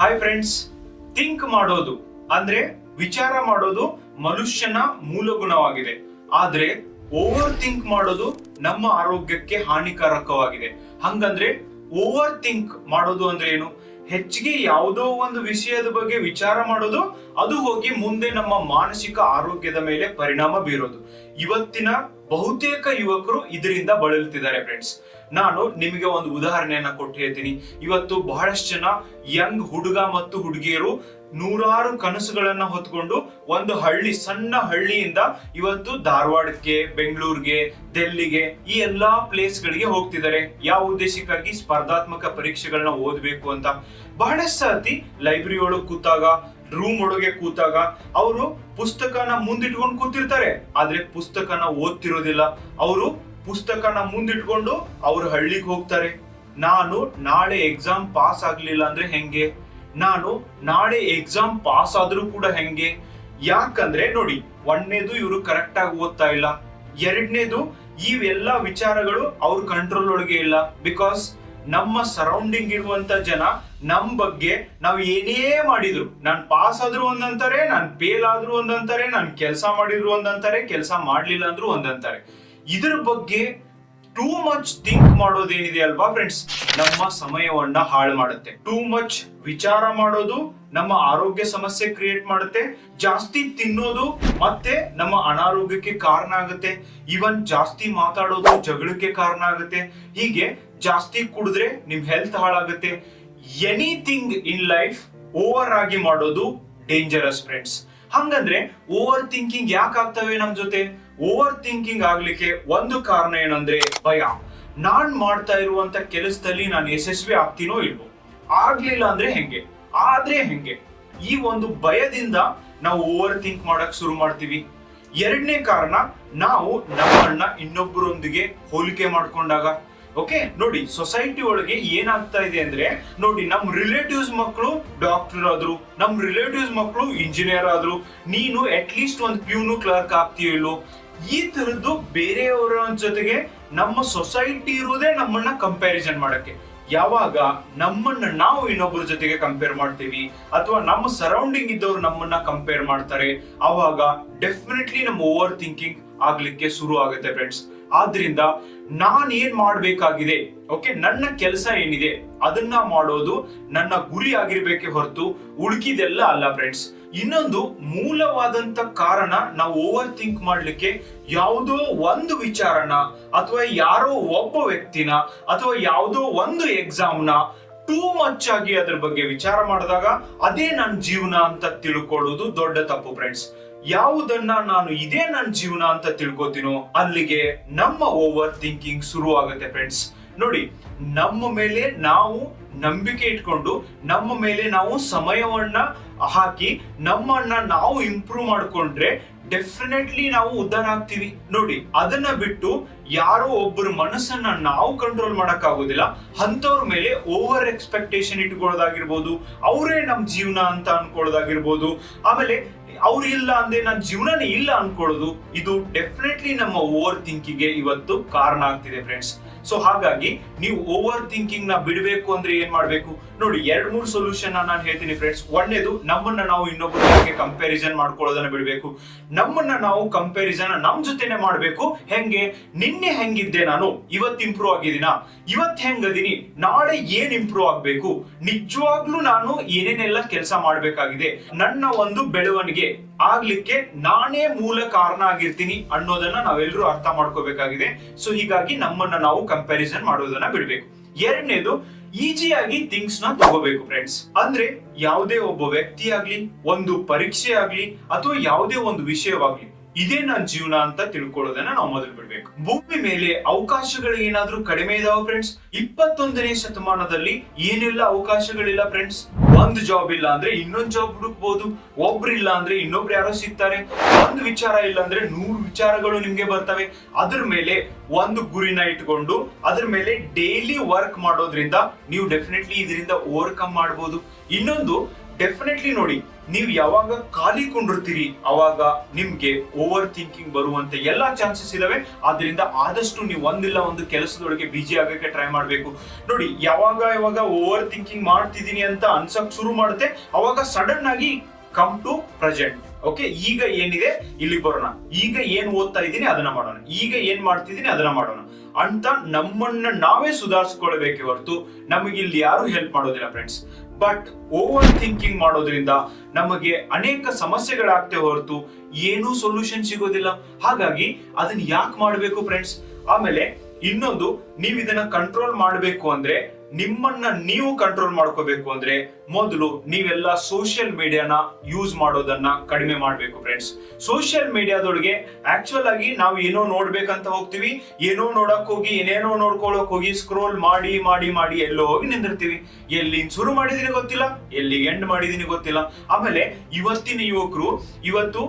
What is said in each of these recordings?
Hi friends think ಮಾಡೋದು ಅಂದ್ರೆ ವಿಚಾರ ಮಾಡೋದು ಮನುಷ್ಯನ ಮೂಲ ಗುಣವಾಗಿದೆ ಆದ್ರೆ ಓವರ್ ಥಿಂಕ್ ಮಾಡೋದು ನಮ್ಮ ಆರೋಗ್ಯಕ್ಕೆ ಹಾನಿಕಾರಕವಾಗಿದೆ. ಹಂಗಂದ್ರೆ ಓವರ್ ಥಿಂಕ್ ಮಾಡೋದು ಅಂದ್ರೆ ಏನು? ಹೆಚ್ಚಿಗೆ ಯಾವುದೋ ಒಂದು ವಿಷಯದ ಬಗ್ಗೆ ವಿಚಾರ ಮಾಡೋದು, ಅದು ಹೋಗಿ ಮುಂದೆ ನಮ್ಮ ಮಾನಸಿಕ ಆರೋಗ್ಯದ ಮೇಲೆ ಪರಿಣಾಮ ಬೀರೋದು. ಇವತ್ತಿನ ಬಹುತೇಕ ಯುವಕರು ಇದರಿಂದ ಬಳಲುತ್ತಿದ್ದಾರೆ ಫ್ರೆಂಡ್ಸ್ ನಾನು ನಿಮಗೆ ಒಂದು ಉದಾಹರಣೆಯನ್ನ ಕೊಟ್ಟು ಹೇಳ್ತೀನಿ. ಇವತ್ತು ಬಹಳಷ್ಟು ಜನ ಯಂಗ್ ಹುಡುಗ ಮತ್ತು ಹುಡುಗಿಯರು ನೂರಾರು ಕನಸುಗಳನ್ನ ಹೊತ್ಕೊಂಡು ಒಂದು ಹಳ್ಳಿ, ಸಣ್ಣ ಹಳ್ಳಿಯಿಂದ ಇವತ್ತು ಧಾರವಾಡಕ್ಕೆ, ಬೆಂಗಳೂರಿಗೆ ಡೆಲ್ಲಿಗೆ ಈ ಎಲ್ಲಾ ಪ್ಲೇಸ್ಗಳಿಗೆ ಹೋಗ್ತಿದ್ದಾರೆ. ಯಾವ ಉದ್ದೇಶಕ್ಕಾಗಿ? ಸ್ಪರ್ಧಾತ್ಮಕ ಪರೀಕ್ಷೆಗಳನ್ನ ಓದಬೇಕು ಅಂತ. ಬಹಳಷ್ಟು ಸರ್ತಿ ಲೈಬ್ರರಿ ಒಳಗೆ ಕೂತಾಗ, ರೂಮ್ ಒಳಗೆ ಕೂತಾಗ ಅವರು ಪುಸ್ತಕನ ಮುಂದಿಟ್ಕೊಂಡು ಕೂತಿರ್ತಾರೆ. ಆದ್ರೆ ಪುಸ್ತಕನ ಓದ್ತಿರೋದಿಲ್ಲ. ಅವರು ಪುಸ್ತಕನ ಮುಂದಿಟ್ಕೊಂಡು ಅವ್ರ ಹಳ್ಳಿಗೆ ಹೋಗ್ತಾರೆ. ನಾನು ನಾಳೆ ಎಕ್ಸಾಮ್ ಪಾಸ್ ಆಗ್ಲಿಲ್ಲ ಅಂದ್ರೆ ಹೆಂಗೆ? ನಾನು ನಾಳೆ ಎಕ್ಸಾಮ್ ಪಾಸ್ ಆದ್ರೂ ಕೂಡ ಹೆಂಗೆ? ಯಾಕಂದ್ರೆ ನೋಡಿ, ಒಂದನೇದು ಇವರು ಕರೆಕ್ಟ್ ಆಗಿ ಓದ್ತಾ ಇಲ್ಲ. ಎರಡನೇದು ಇವೆಲ್ಲ ವಿಚಾರಗಳು ಅವ್ರ ಕಂಟ್ರೋಲ್ ಒಳಗೆ ಇಲ್ಲ. ಬಿಕಾಸ್ ನಮ್ಮ ಸರೌಂಡಿಂಗ್ ಇರುವಂತ ಜನ ನಮ್ ಬಗ್ಗೆ ನಾವು ಏನೇ ಮಾಡಿದ್ರು, ನಾನು ಪಾಸ್ ಆದ್ರು ಒಂದಂತಾರೆ, ನಾನು ಫೇಲ್ ಆದ್ರೂ ಒಂದಂತಾರೆ, ನಾನು ಕೆಲಸ ಮಾಡಿದ್ರು ಒಂದಂತಾರೆ, ಕೆಲಸ ಮಾಡ್ಲಿಲ್ಲ ಅಂದ್ರೂ ಒಂದಂತಾರೆ. ಇದ್ರ ಬಗ್ಗೆ ಟೂ ಮಚ್ ಥಿಂಕ್ ಮಾಡೋದೇನಿದೆ ಅಲ್ವಾ ಫ್ರೆಂಡ್ಸ್? ನಮ್ಮ ಸಮಯವನ್ನ ಹಾಳು ಮಾಡುತ್ತೆ. ಟೂ ಮಚ್ ವಿಚಾರ ಮಾಡೋದು, ನಮ್ಮ ಆರೋಗ್ಯ ಸಮಸ್ಯೆ ಕ್ರಿಯೇಟ್ ಮಾಡುತ್ತೆ. ಜಾಸ್ತಿ ತಿನ್ನೋದು ಮತ್ತೆ ನಮ್ಮ ಅನಾರೋಗ್ಯಕ್ಕೆ ಕಾರಣ ಆಗುತ್ತೆ. ಇವನ್ ಜಾಸ್ತಿ ಮಾತಾಡೋದು ಜಗಳಕ್ಕೆ ಕಾರಣ ಆಗುತ್ತೆ. ಹೀಗೆ ಜಾಸ್ತಿ ಕುಡಿದ್ರೆ ನಿಮ್ ಹೆಲ್ತ್ ಹಾಳಾಗುತ್ತೆ. ಎನಿಥಿಂಗ್ ಇನ್ ಲೈಫ್ ಓವರ್ ಆಗಿ ಮಾಡೋದು ಡೇಂಜರಸ್ ಫ್ರೆಂಡ್ಸ್ ಹಂಗಂದ್ರೆ ಓವರ್ ಥಿಂಕಿಂಗ್ ಯಾಕೆ ಆಗ್ತವೆ ನಮ್ ಜೊತೆ? ಓವರ್ ಥಿಂಕಿಂಗ್ ಆಗ್ಲಿಕ್ಕೆ ಒಂದು ಕಾರಣ ಏನಂದ್ರೆ ಭಯ. ನಾನ್ ಮಾಡ್ತಾ ಇರುವಂತ ಕೆಲಸದಲ್ಲಿ ನಾನು ಯಶಸ್ವಿ ಆಗ್ತೀನೋ ಇಲ್ವೋ? ಆಗ್ಲಿಲ್ಲ ಅಂದ್ರೆ ಹೆಂಗೆ? ಆದ್ರೆ ಹೆಂಗೆ? ಈ ಒಂದು ಭಯದಿಂದ ನಾವು ಓವರ್ ಥಿಂಕ್ ಮಾಡಕ್ ಶುರು ಮಾಡ್ತೀವಿ. ಎರಡನೇ ಕಾರಣ, ನಾವು ನಮ್ಮನ್ನ ಇನ್ನೊಬ್ಬರೊಂದಿಗೆ ಹೋಲಿಕೆ ಮಾಡ್ಕೊಂಡಾಗ. ಓಕೆ ನೋಡಿ ಸೊಸೈಟಿ ಒಳಗೆ ಏನಾಗ್ತಾ ಇದೆ ಅಂದ್ರೆ, ನೋಡಿ, ನಮ್ ರಿಲೇಟಿವ್ಸ್ ಮಕ್ಕಳು ಡಾಕ್ಟರ್ ಆದ್ರು, ನಮ್ ರಿಲೇಟಿವ್ಸ್ ಮಕ್ಕಳು ಇಂಜಿನಿಯರ್ ಆದ್ರು, ನೀನು ಅಟ್ ಲೀಸ್ಟ್ ಒಂದು ಪ್ಯೂನು ಕ್ಲರ್ಕ್ ಆಗ್ತೀಯೋ ಇಲ್ಲೋ ಈ ತರದ್ದು ಬೇರೆಯವರ ಜೊತೆಗೆ ನಮ್ಮ ಸೊಸೈಟಿ ಇರುವುದೇ ನಮ್ಮನ್ನ ಕಂಪ್ಯಾರಿಸನ್ ಮಾಡಕ್ಕೆ. ಯಾವಾಗ ನಮ್ಮನ್ನ ನಾವು ಇನ್ನೊಬ್ಬರ ಜೊತೆಗೆ ಕಂಪೇರ್ ಮಾಡ್ತೀವಿ, ಅಥವಾ ನಮ್ಮ ಸರೌಂಡಿಂಗ್ ಇದ್ದವರು ನಮ್ಮನ್ನ ಕಂಪೇರ್ ಮಾಡ್ತಾರೆ ಅವಾಗ ಡೆಫಿನೆಟ್ಲಿ ನಮ್ಮ ಓವರ್ ಥಿಂಕಿಂಗ್ ಆಗ್ಲಿಕ್ಕೆ ಶುರು ಆಗುತ್ತೆ ಫ್ರೆಂಡ್ಸ್ ಆದ್ರಿಂದ ನಾನು ಏನ್ ಮಾಡ್ಬೇಕಾಗಿದೆ? ಓಕೆ ನನ್ನ ಕೆಲಸ ಏನಿದೆ? ಅದನ್ನ ಮಾಡೋದು ನನ್ನ ಗುರಿ ಆಗಿರ್ಬೇಕೆ ಹೊರತು ಉಳುಕಿದೆಲ್ಲ ಅಲ್ಲ ಫ್ರೆಂಡ್ಸ್ ಇನ್ನೊಂದು ಮೂಲವಾದಂತ ಕಾರಣ ನಾವು ಓವರ್ ಥಿಂಕ್ ಮಾಡ್ಲಿಕ್ಕೆ ಯಾವುದೋ ಒಂದು ವಿಚಾರನ ಅಥವಾ ಯಾರೋ ಒಬ್ಬ ವ್ಯಕ್ತಿನ ಅಥವಾ ಯಾವುದೋ ಒಂದು ಎಕ್ಸಾಮ್ನ ಟೂ ಮಚ್ ಆಗಿ ಅದ್ರ ಬಗ್ಗೆ ವಿಚಾರ ಮಾಡಿದಾಗ ಅದೇ ನನ್ನ ಜೀವನ ಅಂತ ತಿಳ್ಕೊಳ್ಳೋದು ದೊಡ್ಡ ತಪ್ಪು ಫ್ರೆಂಡ್ಸ್ ಯಾವುದನ್ನ ನಾನು ಇದೇ ನನ್ನ ಜೀವನ ಅಂತ ತಿಳ್ಕೊತೀನೋ ಅಲ್ಲಿಗೆ ನಮ್ಮ ಓವರ್ ಥಿಂಕಿಂಗ್ ಶುರು ಆಗುತ್ತೆ ಫ್ರೆಂಡ್ಸ್ ನೋಡಿ, ನಮ್ಮ ಮೇಲೆ ನಾವು ನಂಬಿಕೆ ಇಟ್ಕೊಂಡು, ನಮ್ಮ ಮೇಲೆ ನಾವು ಸಮಯವನ್ನ ಹಾಕಿ, ನಮ್ಮನ್ನ ನಾವು ಇಂಪ್ರೂವ್ ಮಾಡ್ಕೊಂಡ್ರೆ ಡೆಫಿನೆಟ್ಲಿ ನಾವು ಉದ್ದಾರ ಆಗ್ತೀವಿ. ನೋಡಿ, ಅದನ್ನ ಬಿಟ್ಟು ಯಾರೋ ಒಬ್ಬರು ಮನಸ್ಸನ್ನ ನಾವು ಕಂಟ್ರೋಲ್ ಮಾಡಕ್ ಆಗೋದಿಲ್ಲ ಅಂತವ್ರ ಮೇಲೆ ಓವರ್ ಎಕ್ಸ್ಪೆಕ್ಟೇಷನ್ ಇಟ್ಕೊಳ್ಳೋದಾಗಿರ್ಬೋದು, ಅವರೇ ನಮ್ ಜೀವನ ಅಂತ ಅನ್ಕೊಳ್ಳೋದಾಗಿರ್ಬೋದು, ಆಮೇಲೆ ಅವ್ರು ಇಲ್ಲ ಅಂದ್ರೆ ನನ್ನ ಜೀವನನೇ ಇಲ್ಲ ಅನ್ಕೊಳ್ಳೋದು, ಇದು ಡೆಫಿನೆಟ್ಲಿ ನಮ್ಮ ಓವರ್ ಥಿಂಕಿಗೆ ಇವತ್ತು ಕಾರಣ ಆಗ್ತಿದೆ ಫ್ರೆಂಡ್ಸ್ ಸೊ ಹಾಗಾಗಿ ನೀವು ಓವರ್ ಥಿಂಕಿಂಗ್ನ ಬಿಡಬೇಕು ಅಂದ್ರೆ ಏನ್ ಮಾಡ್ಬೇಕು? ನೋಡಿ, ಎರಡ್ ಮೂರು ಸೊಲ್ಯೂಷನ್ ನಾನು ಹೇಳ್ತೀನಿ ಫ್ರೆಂಡ್ಸ್ ಒಂದೇದು, ನಮ್ಮನ್ನ ನಾವು ಇನ್ನೊಬ್ಬರ ಜೊತೆಗೆ ಕಂಪ್ಯಾರಿಸನ್ ಮಾಡ್ಕೊಳ್ಳೋದನ್ನ ಬಿಡಬೇಕು. ನಮ್ಮನ್ನ ನಾವು ಕಂಪ್ಯಾರಿಸನ್ ನಮ್ ಜೊತೆನೆ ಮಾಡ್ಬೇಕು. ಹೆಂಗೆ? ನಿನ್ನೆ ಹೆಂಗಿದ್ದೆ ನಾನು? ಇವತ್ತು ಇಂಪ್ರೂವ್ ಆಗಿದ್ದೀನಾ? ಇವತ್ ಹೆಂಗದೀನಿ ನಾಳೆ ಏನ್ ಇಂಪ್ರೂವ್ ಆಗ್ಬೇಕು? ನಿಜವಾಗ್ಲೂ ನಾನು ಏನೇನೆಲ್ಲ ಕೆಲಸ ಮಾಡ್ಬೇಕಾಗಿದೆ? ನನ್ನ ಒಂದು ಬೆಳವಣಿಗೆ ಆಗ್ಲಿಕ್ಕೆ ನಾನೇ ಮೂಲ ಕಾರಣ ಆಗಿರ್ತೀನಿ ಅನ್ನೋದನ್ನ ನಾವೆಲ್ಲರೂ ಅರ್ಥ ಮಾಡ್ಕೋಬೇಕಾಗಿದೆ. ಸೊ ಹೀಗಾಗಿ ನಮ್ಮನ್ನ ನಾವು ಕಂಪ್ಯಾರಿಸನ್ ಮಾಡೋದನ್ನ ಬಿಡಬೇಕು. ಎರಡನೇದು ಈಜಿಯಾಗಿ ಥಿಂಗ್ಸ್ನ ತಗೋಬೇಕು ಫ್ರೆಂಡ್ಸ್ ಅಂದ್ರೆ ಯಾವುದೇ ಒಬ್ಬ ವ್ಯಕ್ತಿ ಆಗ್ಲಿ ಒಂದು ಪರೀಕ್ಷೆ ಆಗ್ಲಿ, ಅಥವಾ ಯಾವುದೇ ಒಂದು ವಿಷಯವಾಗ್ಲಿ, ಇದೇ ನನ್ನ ಜೀವನ ಅಂತ ತಿಳ್ಕೊಳ್ಳೋದನ್ನ ನಾವು ಮೊದಲು ಬಿಡ್ಬೇಕು. ಭೂಮಿ ಮೇಲೆ ಅವಕಾಶಗಳು ಏನಾದ್ರೂ ಕಡಿಮೆ ಇದಾವ ಫ್ರೆಂಡ್ಸ್ ಇಪ್ಪತ್ತೊಂದನೇ ಶತಮಾನದಲ್ಲಿ ಏನೆಲ್ಲ ಅವಕಾಶಗಳಿಲ್ಲ ಫ್ರೆಂಡ್ಸ್ ಒಂದ್ ಜಾಬ್ ಇಲ್ಲ ಅಂದ್ರೆ ಇನ್ನೊಂದು ಜಾಬ್ ಹುಡುಕ್ಬಹುದು ಒಬ್ರು ಇಲ್ಲ ಅಂದ್ರೆ ಇನ್ನೊಬ್ರು ಯಾರೋ ಸಿಗ್ತಾರೆ. ಒಂದು ವಿಚಾರ ಇಲ್ಲ ಅಂದ್ರೆ ನೂರು ವಿಚಾರಗಳು ನಿಮ್ಗೆ ಬರ್ತವೆ. ಅದ್ರ ಮೇಲೆ ಒಂದು ಗುರಿನ ಇಟ್ಕೊಂಡು, ಅದ್ರ ಮೇಲೆ ಡೈಲಿ ವರ್ಕ್ ಮಾಡೋದ್ರಿಂದ ನೀವು ಡೆಫಿನೆಟ್ಲಿ ಇದರಿಂದ ಓವರ್ಕಮ್ ಮಾಡಬಹುದು ಇನ್ನೊಂದು ಡೆಫಿನೆಟ್ಲಿ ನೋಡಿ ನೀವು ಯಾವಾಗ ಖಾಲಿ ಕೊಂಡಿರ್ತೀರಿ, ಅವಾಗ ನಿಮ್ಗೆ ಓವರ್ ಥಿಂಕಿಂಗ್ ಬರುವಂತ ಎಲ್ಲಾ ಚಾನ್ಸಸ್ ಇದಾವೆ. ಆದ್ರಿಂದ ಆದಷ್ಟು ನೀವು ಒಂದಿಲ್ಲ ಒಂದು ಕೆಲಸದೊಳಗೆ ಬಿಜಿ ಆಗಕ್ಕೆ ಟ್ರೈ ಮಾಡ್ಬೇಕು. ನೋಡಿ, ಯಾವಾಗ ಯಾವಾಗ ಓವರ್ ಥಿಂಕಿಂಗ್ ಮಾಡ್ತಿದೀನಿ ಅಂತ ಅನ್ಸಕ್ ಶುರು ಮಾಡುತ್ತೆ, ಅವಾಗ ಸಡನ್ ಆಗಿ ಕಮ್ ಟು ಪ್ರೆಸೆಂಟ್ ಓಕೆ ಈಗ ಏನಿದೆ? ಇಲ್ಲಿ ಬರೋಣ. ಈಗ ಏನ್ ಓದ್ತಾ ಇದ್ದೀನಿ ಅದನ್ನ ಮಾಡೋಣ. ಈಗ ಏನ್ ಮಾಡ್ತಿದ್ದೀನಿ ಅದನ್ನ ಮಾಡೋಣ. ಅಂತ ನಮ್ಮನ್ನ ನಾವೇ ಸುಧಾರಿಸ್ಕೊಳ್ಬೇಕೆ ಹೊರತು ನಮಗೆ ಇಲ್ಲಿ ಯಾರು ಹೆಲ್ಪ್ ಮಾಡೋದಿಲ್ಲ ಫ್ರೆಂಡ್ಸ್ ಬಟ್ ಓವರ್ ಥಿಂಕಿಂಗ್ ಮಾಡೋದ್ರಿಂದ ನಮಗೆ ಅನೇಕ ಸಮಸ್ಯೆಗಳಾಗ್ತೇ ಹೊರತು ಏನೂ ಸೊಲ್ಯೂಷನ್ ಸಿಗೋದಿಲ್ಲ. ಹಾಗಾಗಿ ಅದನ್ನ ಯಾಕೆ ಮಾಡಬೇಕು ಫ್ರೆಂಡ್ಸ್ ಆಮೇಲೆ ಇನ್ನೊಂದು ನೀವು ಇದನ್ನ ಕಂಟ್ರೋಲ್ ಮಾಡಬೇಕು ಅಂದ್ರೆ ನಿಮ್ಮನ್ನ ನೀವು ಕಂಟ್ರೋಲ್ ಮಾಡ್ಕೋಬೇಕು ಅಂದ್ರೆ ಮೊದಲು ನೀವೆಲ್ಲ ಸೋಷಿಯಲ್ ಮೀಡಿಯಾನ ಯೂಸ್ ಮಾಡೋದನ್ನ ಕಡಿಮೆ ಮಾಡಬೇಕು ಫ್ರೆಂಡ್ಸ್ ಸೋಷಿಯಲ್ ಮೀಡಿಯಾದೊಳಗೆ ಆಕ್ಚುಯಲ್ ಆಗಿ ನಾವು ಏನೋ ನೋಡ್ಬೇಕಂತ ಹೋಗ್ತೀವಿ, ಏನೋ ನೋಡಕ್ ಹೋಗಿ, ಏನೇನೋ ನೋಡ್ಕೊಳಕ್ ಹೋಗಿ ಸ್ಕ್ರೋಲ್ ಮಾಡಿ ಮಾಡಿ ಮಾಡಿ ಎಲ್ಲೋ ಹೋಗಿ ನಿಂದಿರ್ತೀವಿ. ಎಲ್ಲಿ ಶುರು ಮಾಡಿದೀನಿ ಗೊತ್ತಿಲ್ಲ, ಎಲ್ಲಿ ಎಂಡ್ ಮಾಡಿದೀನಿ ಗೊತ್ತಿಲ್ಲ. ಆಮೇಲೆ ಇವತ್ತಿನ ಯುವಕರು ಇವತ್ತು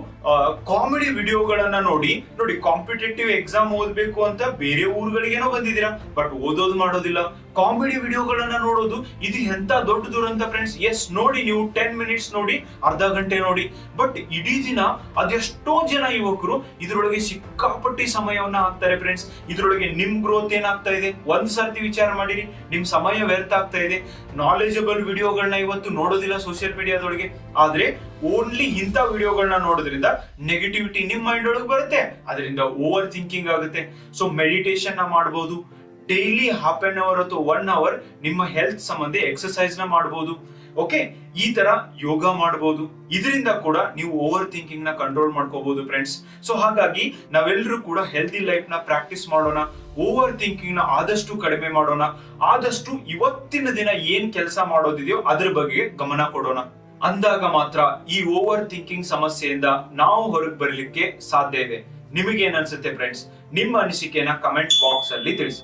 ಕಾಮಿಡಿ ವಿಡಿಯೋಗಳನ್ನ ನೋಡಿ ನೋಡಿ ಕಾಂಪಿಟೇಟಿವ್ ಎಕ್ಸಾಮ್ ಓದ್ಬೇಕು ಅಂತ ಬೇರೆ ಊರುಗಳಿಗೇನೋ ಬಂದಿದ್ದೀರಾ ಬಟ್ ಓದೋದು ಮಾಡೋದಿಲ್ಲ. ಕಾಮಿಡಿ ವಿಡಿಯೋಗಳನ್ನ ನೋಡೋದು, ಇದು ಎಂತ ದೊಡ್ಡ ದುರಂತ ಫ್ರೆಂಡ್ಸ್ ಎಸ್ ನೋಡಿ ನೀವು ಟೆನ್ ಮಿನಿಟ್ಸ್ ನೋಡಿ, ಅರ್ಧ ಗಂಟೆ ನೋಡಿ. ಬಟ್ ಇಡೀ ದಿನ ಅದೆಷ್ಟೋ ಜನ ಯುವಕರು ಇದರೊಳಗೆ ಸಿಕ್ಕಾಪಟ್ಟಿ ಸಮಯವನ್ನ ಹಾಕ್ತಾರೆ ಫ್ರೆಂಡ್ಸ್ ಇದರೊಳಗೆ ನಿಮ್ ಗ್ರೋತ್ ಏನಾಗ್ತಾ ಇದೆ? ಒಂದ್ ಸರ್ತಿ ವಿಚಾರ ಮಾಡಿರಿ, ನಿಮ್ ಸಮಯ ವ್ಯರ್ಥ ಆಗ್ತಾ ಇದೆ. ನಾಲೆಜಬಲ್ ವಿಡಿಯೋಗಳನ್ನ ಇವತ್ತು ನೋಡೋದಿಲ್ಲ ಸೋಷಿಯಲ್ ಮೀಡಿಯಾದೊಳಗೆ ಆದ್ರೆ ಓನ್ಲಿ ಇಂಥ ವಿಡಿಯೋಗಳನ್ನ ನೋಡೋದ್ರಿಂದ ನೆಗೆಟಿವಿಟಿ ನಿಮ್ ಮೈಂಡ್ ಒಳಗೆ ಬರುತ್ತೆ, ಅದರಿಂದ ಓವರ್ ಥಿಂಕಿಂಗ್ ಆಗುತ್ತೆ. ಸೊ ಮೆಡಿಟೇಷನ್ನ ಮಾಡಬಹುದು ಡೈಲಿ ಹಾಫ್ ಆನ್ ಅವರ್ ಅಥವಾ ಒನ್ ಅವರ್ ನಿಮ್ಮ ಹೆಲ್ತ್ ಸಂಬಂಧಿ ಎಕ್ಸರ್ಸೈಸ್ನ ಮಾಡಬಹುದು ಓಕೆ ಈ ತರ ಯೋಗ ಮಾಡಬಹುದು ಇದರಿಂದ ಕೂಡ ನೀವು ಓವರ್ ಥಿಂಕಿಂಗ್ನ ಕಂಟ್ರೋಲ್ ಮಾಡ್ಕೋಬಹುದು ಫ್ರೆಂಡ್ಸ್ ಸೊ ಹಾಗಾಗಿ ನಾವೆಲ್ಲರೂ ಕೂಡ ಹೆಲ್ದಿ ಲೈಫ್ನ ಪ್ರಾಕ್ಟೀಸ್ ಮಾಡೋಣ. ಓವರ್ ಥಿಂಕಿಂಗ್ನ ಆದಷ್ಟು ಕಡಿಮೆ ಮಾಡೋಣ. ಆದಷ್ಟು ಇವತ್ತಿನ ದಿನ ಏನ್ ಕೆಲಸ ಮಾಡೋದಿದೆಯೋ ಅದ್ರ ಬಗ್ಗೆ ಗಮನ ಕೊಡೋಣ. ಅಂದಾಗ ಮಾತ್ರ ಈ ಓವರ್ ಥಿಂಕಿಂಗ್ ಸಮಸ್ಯೆಯಿಂದ ನಾವು ಹೊರಗೆ ಬರಲಿಕ್ಕೆ ಸಾಧ್ಯ ಇದೆ. ನಿಮಗೆ ಏನ್ ಅನ್ಸುತ್ತೆ ಫ್ರೆಂಡ್ಸ್ ನಿಮ್ಮ ಅನಿಸಿಕೆನ ಕಮೆಂಟ್ ಬಾಕ್ಸ್ ಅಲ್ಲಿ ತಿಳಿಸಿ.